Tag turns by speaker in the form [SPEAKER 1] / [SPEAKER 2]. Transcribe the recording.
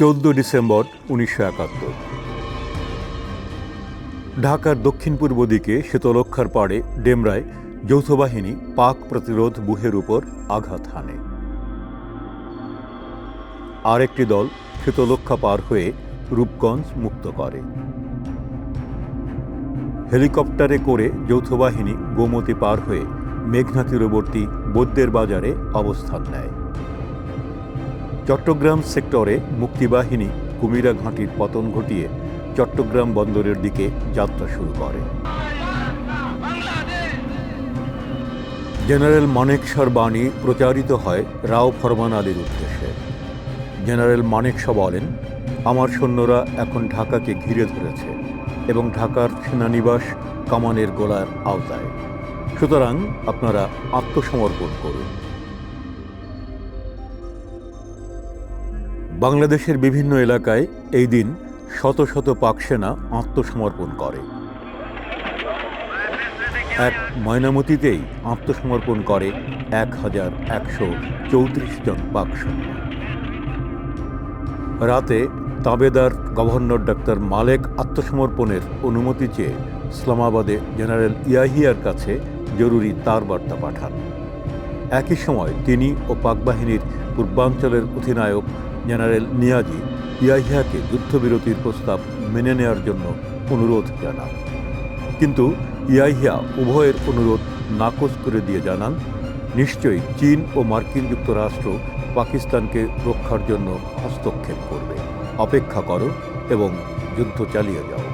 [SPEAKER 1] চোদ্দ ডিসেম্বর উনিশশো একাত্তর। ঢাকার দক্ষিণ পূর্ব দিকে শীতলক্ষার পাড়ে ডেমরায় যৌথ বাহিনী পাক প্রতিরোধ বুহের উপর আঘাত হানে। আরেকটি দল শীতলক্ষা পার হয়ে রূপগঞ্জ মুক্ত করে। হেলিকপ্টারে করে যৌথ বাহিনী গোমতী পার হয়ে মেঘনা তীরবর্তী বৈদ্যের বাজারে অবস্থান নেয়। চট্টগ্রাম সেক্টরে মুক্তিবাহিনী কুমিরা ঘাঁটির পতন ঘটিয়ে চট্টগ্রাম বন্দরের দিকে যাত্রা শুরু করে। জেনারেল মানেকশার বাণী প্রচারিত হয় রাও ফরমান আলীর উদ্দেশ্যে। জেনারেল মানেকশা বলেন, আমার সৈন্যরা এখন ঢাকাকে ঘিরে ধরেছে এবং ঢাকার সেনানিবাস কামানের গোলার আওতায়। সুতরাং আপনারা আত্মসমর্পণ করুন। বাংলাদেশের বিভিন্ন এলাকায় এই দিন শত শত পাক সেনা আত্মসমর্পণ করে। এক ময়নামতিতেই আত্মসমর্পণ করে এক হাজার একশো চৌত্রিশ জন পাক সৈন্য রাতে তাবেদার গভর্নর ডাক্তার মালেক আত্মসমর্পণের অনুমতি চেয়ে ইসলামাবাদে জেনারেল ইয়াহিয়ার কাছে জরুরি তার বার্তা পাঠান। একই সময় তিনি ও পাক বাহিনীর পূর্বাঞ্চলের অধিনায়ক জেনারেল নিয়াজি ইয়াহিয়াকে যুদ্ধবিরতির প্রস্তাব মেনে নেওয়ার জন্য অনুরোধ জানান। কিন্তু ইয়াহিয়া উভয়ের অনুরোধ নাকচ করে দিয়ে জানান, নিশ্চয়ই চীন ও মার্কিন যুক্তরাষ্ট্র পাকিস্তানকে রক্ষার জন্য হস্তক্ষেপ করবে। অপেক্ষা করো এবং যুদ্ধ চালিয়ে যাও।